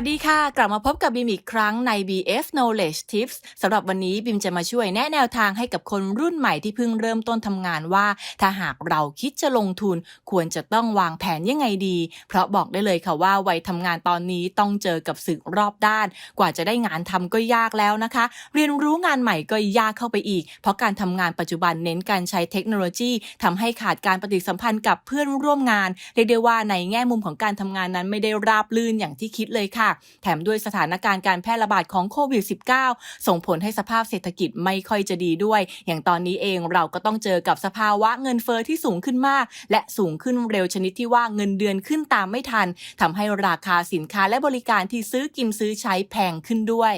วัสดีค่ะ กลับมาพบกับบิมอีกครั้งใน BF Knowledge Tips สำหรับวันนี้บิมจะมาช่วยแนะแนวทางให้กับคนรุ่นใหม่ที่เพิ่งเริ่มต้นทำงานว่า ถ้าหากเราคิดจะลงทุนควรจะต้องวางแผนยังไงดี เพราะบอกได้เลยค่ะว่าวัยทำงานตอนนี้ต้องเจอกับสื่อรอบด้าน กว่าจะได้งานทำก็ยากแล้วนะคะ เรียนรู้งานใหม่ก็ยากเข้าไปอีก เพราะการทำงานปัจจุบันเน้นการใช้เทคโนโลยีทำให้ขาดการปฏิสัมพันธ์กับเพื่อนร่วมงานเรียกได้ว่าในแง่มุมของการทำงานนั้นไม่ได้ราบรื่นอย่างที่คิดเลยค่ะแถมด้วยสถานการณ์การแพร่ระบาดของโควิด -19 ส่งผลให้สภาพเศรษฐกิจไม่ค่อยจะดีด้วย อย่างตอนนี้เองเราก็ต้องเจอกับสภาวะเงินเฟอ้อที่สูงขึ้นมาก และสูงขึ้นเร็วชนิดที่ว่าเงินเดือนขึ้นตามไม่ทันทำให้ราคาสินค้าและบริการที่ซื้อกินซื้อใช้แพงขึ้นด้วย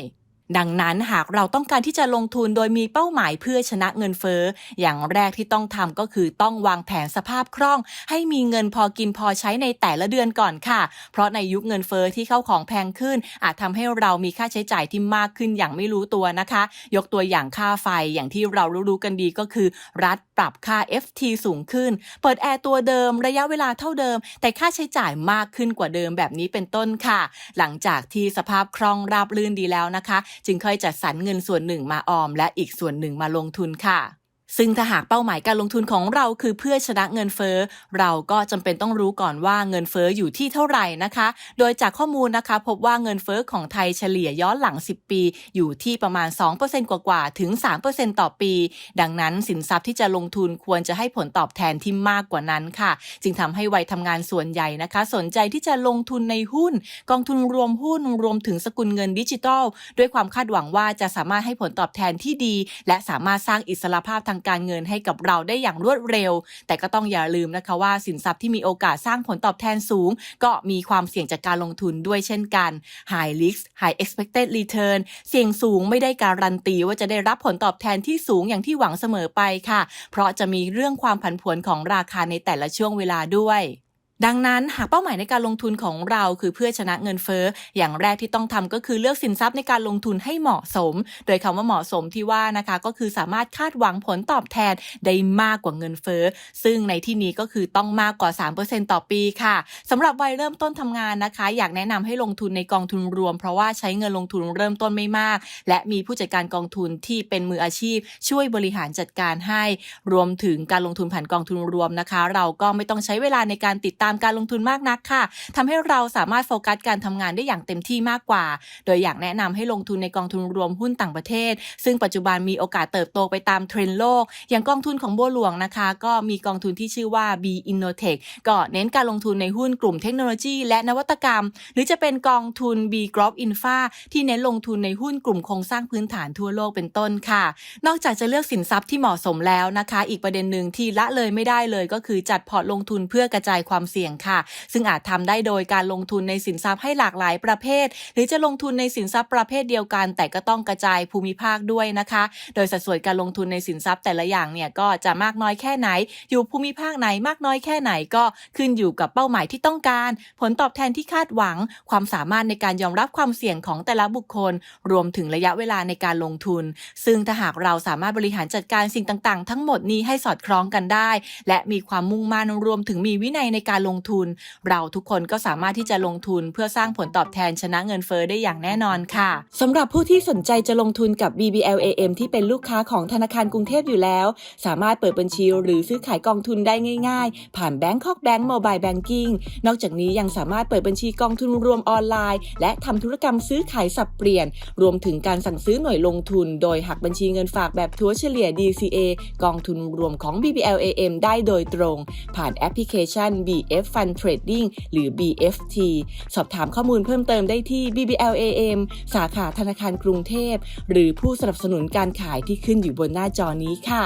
ดังนั้นหากเราต้องการที่จะลงทุนโดยมีเป้าหมายเพื่อชนะเงินเฟ้อ อย่างแรกที่ต้องทำก็คือต้องวางแผนสภาพคล่อง ให้มีเงินพอกินพอใช้ในแต่ละเดือนก่อนค่ะ เพราะในยุคเงินเฟ้อที่เข้าของแพงขึ้น อาจทำให้เรามีค่าใช้จ่ายที่มากขึ้นอย่างไม่รู้ตัวนะคะ ยกตัวอย่างค่าไฟอย่างที่เรารู้ๆกันดีก็คือ รัฐปรับค่า FT สูงขึ้น เปิดแอร์ตัวเดิมระยะเวลาเท่าเดิม แต่ค่าใช้จ่ายมากขึ้นกว่าเดิมแบบนี้เป็นต้นค่ะ หลังจากที่สภาพคล่องราบรื่นดีแล้วนะคะจึงค่อยจัดสรรเงินส่วนหนึ่งมาออม และอีกส่วนหนึ่งมาลงทุนค่ะ ซึ่งถ้าหากเป้าหมายการลงทุนของเราคือเพื่อชนะเงินเฟ้อ เราก็จำเป็นต้องรู้ก่อนว่าเงินเฟ้ออยู่ที่เท่าไหร่นะคะ โดยจากข้อมูลนะคะ พบว่าเงินเฟ้อของไทยเฉลี่ยย้อนหลัง 10 ปี อยู่ที่ประมาณ 2%กว่าๆถึง 3%ต่อปี ดังนั้นสินทรัพย์ที่จะลงทุนควรจะให้ผลตอบแทนที่มากกว่านั้นค่ะ จึงทำให้วัยทำงานส่วนใหญ่นะคะ สนใจที่จะลงทุนในหุ้น กองทุนรวมหุ้นรวมถึงสกุลเงินดิจิทัล ด้วยความคาดหวังว่าจะสามารถให้ผลตอบแทนที่ดี และสามารถสร้างอิสรภาพทางการเงินให้กับเราได้อย่างรวดเร็ว แต่ก็ต้องอย่าลืมนะคะว่าสินทรัพย์ที่มีโอกาสสร้างผลตอบแทนสูง ก็มีความเสี่ยงจากการลงทุนด้วยเช่นกัน High risk high expected return เสี่ยงสูงไม่ได้การันตีว่าจะได้รับผลตอบแทนที่สูงอย่างที่หวังเสมอไปค่ะ เพราะจะมีเรื่องความผันผวนของราคาในแต่ละช่วงเวลาด้วย ดังนั้นหากเป้าหมายในการลงทุนของเราคือเพื่อชนะเงินเฟ้อ อย่างแรกที่ต้องทำก็คือเลือกสินทรัพย์ในการลงทุนให้เหมาะสม โดยคำว่าเหมาะสมที่ว่านะคะก็คือสามารถคาดหวังผลตอบแทนได้มากกว่าเงินเฟ้อ ซึ่งในที่นี้ก็คือต้องมากกว่า 3%ต่อปีค่ะสำหรับวัยเริ่มต้นทำงานนะคะ อยากแนะนำให้ลงทุนในกองทุนรวม เพราะว่าใช้เงินลงทุนเริ่มต้นไม่มาก และมีผู้จัดการกองทุนที่เป็นมืออาชีพ ช่วยบริหารจัดการให้ รวมถึงการลงทุนผ่านกองทุนรวมนะคะ เราก็ไม่ต้องใช้เวลาในการติดตามการลงทุนมากนักค่ะทำให้เราสามารถโฟกัสการทำงานได้อย่างเต็มที่มากกว่า โดยอยากแนะนำให้ลงทุนในกองทุนรวมหุ้นต่างประเทศ ซึ่งปัจจุบันมีโอกาสเติบโตไปตามเทรนด์โลก อย่างกองทุนของบัวหลวงนะคะ ก็มีกองทุนที่ชื่อว่า B Innotech ก็เน้นการลงทุนในหุ้นกลุ่มเทคโนโลยี และนวัตกรรม หรือจะเป็นกองทุน B Growth Infra ที่เน้นลงทุนในหุ้นกลุ่มโครงสร้างพื้นฐานทั่วโลกเป็นต้นค่ะ นอกจากจะเลือกสินทรัพย์ที่เหมาะสมแล้วนะคะ อีกประเด็นหนึ่งที่ละเลยไม่ได้เลย ก็คือจัดพอร์ตลงทุนเพื่อกระจายความเสี่ยงค่ะ ซึ่งอาจทำได้โดยการลงทุนในสินทรัพย์ให้หลากหลายประเภท หรือจะลงทุนในสินทรัพย์ประเภทเดียวกัน แต่ก็ต้องกระจายภูมิภาคด้วยนะคะ โดยสัดส่วนการลงทุนในสินทรัพย์แต่ละอย่างเนี่ยก็จะมากน้อยแค่ไหน อยู่ภูมิภาคไหนมากน้อยแค่ไหนก็ขึ้นอยู่กับเป้าหมายที่ต้องการ ผลตอบแทนที่คาดหวัง ความสามารถในการยอมรับความเสี่ยงของแต่ละบุคคล รวมถึงระยะเวลาในการลงทุน ซึ่งถ้าหากเราสามารถบริหารจัดการสิ่งต่างๆ ทั้งหมดนี้ให้สอดคล้องกันได้ และมีความมุ่งมั่นรวมถึงมีวินัยในการลงทุน เราทุกคนก็สามารถที่จะลงทุนเพื่อสร้างผลตอบแทนชนะเงินเฟอ้อได้อย่างแน่นอนค่ะสำหรับผู้ที่สนใจจะลงทุนกับ BBLAM ที่เป็นลูกค้าของธนาคารกรุงเทพอยู่แล้ว สามารถเปิดบัญชีหรือซื้อขายกองทุนได้ง่าย ๆ ผ่าน Bangkok Bank Mobile Banking นอกจากนี้ยังสามารถเปิดบัญชีกองทุนรวมออนไลน์ และทำธุรกรรมซื้อขายสับเปลี่ยน รวมถึงการสั่งซื้อหน่วยลงทุน โดยหักบัญชีเงินฝากแบบทัวเฉลี่ย DCA กองทุนรวมของ BBLAM ได้โดยตรง ผ่านแอปพลิเคชัน BF Fund Trading หรือ BFT สอบถามข้อมูลเพิ่มเติมได้ที่ BBLAM สาขาธนาคารกรุงเทพ หรือผู้สนับสนุนการขายที่ขึ้นอยู่บนหน้าจอนี้ค่ะ